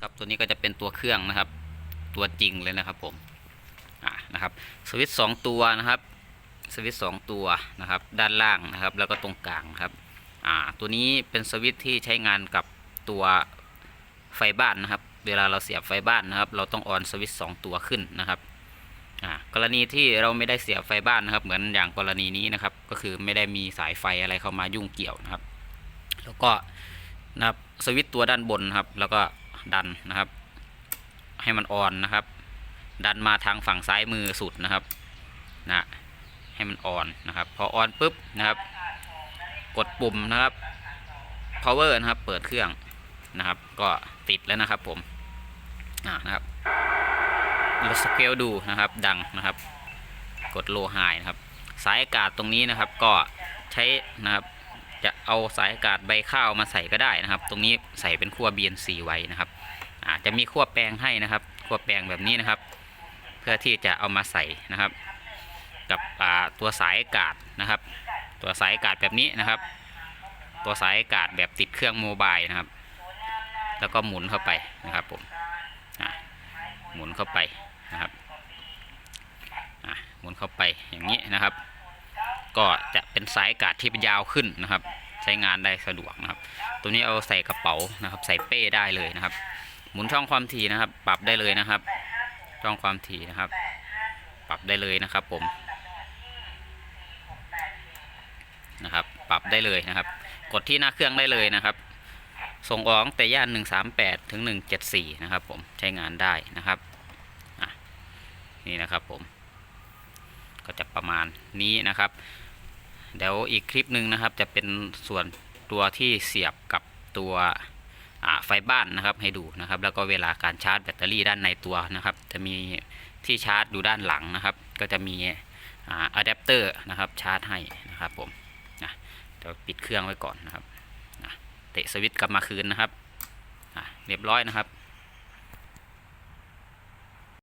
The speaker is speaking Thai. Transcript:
ครับตัวนี้ก็จะเป็นตัวเครื่องนะครับ ตัวจริงเลยนะครับผมอ่านะครับสวิตช์สองตัวนะครับสวิตช์สองตัวนะครับ ด้านล่างนะครับ แล้วก็ตรงกลางครับอ่าตัวนี้เป็นสวิตช์ที่ใช้งานกับตัวไฟบ้านนะครับ เวลาเราเสียบไฟบ้านนะครับ เราต้องออนสวิตช์สองตัวขึ้นนะครับอ่ากรณีที่เราไม่ได้เสียบไฟบ้านนะครับ เหมือนอย่างกรณีนี้นะครับ ก็คือไม่ได้มีสายไฟอะไรเข้ามายุ่งเกี่ยวนะครับ แล้วก็นะครับสวิตช์ตัวด้านบนนะครับ แล้วก็ ดันนะครับ ให้มันอ่อนนะครับ ดันมาทางฝั่งซ้ายมือสุดนะครับนะให้มันอ่อนนะครับ พออ่อนปุ๊บนะครับ กดปุ่มนะครับ power นะครับ เปิดเครื่องนะครับ ก็ติดแล้วนะครับผมอ่านะครับเราสเกลดูนะครับ ดังนะครับ กด low high นะครับ สายอากาศตรงนี้นะครับ ก็ใช้นะครับ จะเอาสายอากาศใบข้าวมาใส่ก็ได้นะครับ ตรงนี้ใส่เป็นขั้ว BNC ไว้นะครับอาจจะมีขั้วแปลงให้นะครับขั้วแปลงแบบนี้นะครับ เพื่อที่จะเอามาใส่นะครับ กับตัวสายอากาศนะครับ ตัวสายอากาศแบบนี้นะครับ ตัวสายอากาศแบบติดเครื่องโมบายนะครับ แล้วก็หมุนเข้าไปนะครับผมหมุนเข้าไปนะครับหมุนเข้าไปอย่างนี้นะครับ ก็จะเป็นสายกาศที่ยาวขึ้นนะครับ ใช้งานได้สะดวกนะครับ ตัวนี้เอาใส่กระเป๋านะครับ ใส่เป้ได้เลยนะครับ หมุนช่องความถี่นะครับ ปรับได้เลยนะครับ ช่องความถี่นะครับ ปรับได้เลยนะครับผมนะครับ ปรับได้เลยนะครับ กดที่หน้าเครื่องได้เลยนะครับ ส่งออกแต่ย่าน 138 ถึง 174 นะครับ ผมใช้งานได้นะครับนี่นะครับผมก็จะประมาณนี้นะครับ เดี๋ยวอีกคลิปหนึ่งนะครับจะเป็นส่วนตัวที่เสียบกับตัวไฟบ้านนะครับให้ดูนะครับ แล้วก็เวลาการชาร์จแบตเตอรี่ด้านในตัวนะครับ จะมีที่ชาร์จอยู่ด้านหลังนะครับ ก็จะมีอะแดปเตอร์นะครับชาร์จให้นะครับผมนะเดี๋ยวปิดเครื่องไว้ก่อนนะครับนะเตะสวิตช์กลับมาคืนนะครับอะเรียบร้อยนะครับ